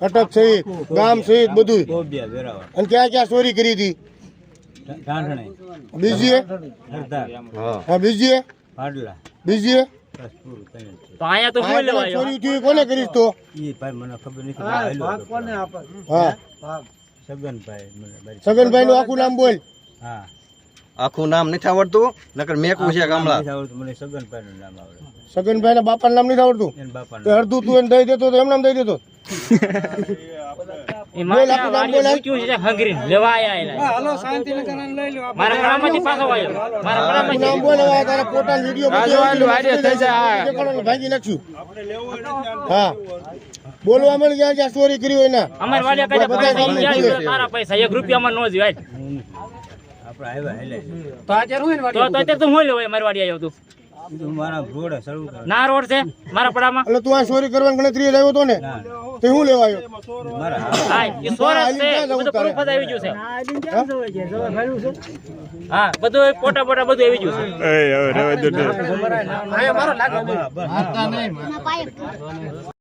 અટક સહિત ગામ સહિત બધું અને ક્યાં ક્યાં ચોરી કરી હતી? બીજી હા. બીજી બીજી તો અહીંયા તો શું લેવા ચોરી થયું કોને કરીશ તો? ઈ ભાઈ મને ખબર નથી. હા સગનભાઈ નું આખું નામ બોલ. હા. આખું નામ નથી આવડતું નકર મેકવું છે ગામડા. મને સગનભાઈનું નામ આવડે. બાપાનું નામ નથી આવડતું? બાપા અડધું તું એને દઈ દેતો તો એમ નામ દઈ દેતો બોલવા મળી ગયા જ્યાં ચોરી કરી હોય ના અમારે પૈસા નો જ. આપણે આવ્યા હેલે તો તો અત્યારે તો હું લેવાય મારી વાડી આવ્યો તું. મારા ઘોડે શરૂ કરે. ના રોડ છે મારા પડામાં. એટલે તું આ ચોરી કરવાની ગણતરી આવ્યો હતો ને? તે હું લેવા આવ્યો? મારા હા એ સોરસ છે. બધું proof આવી ગયું છે. હા બધું ફોટા ફોટા બધું આવી ગયું છે. હા, બસ.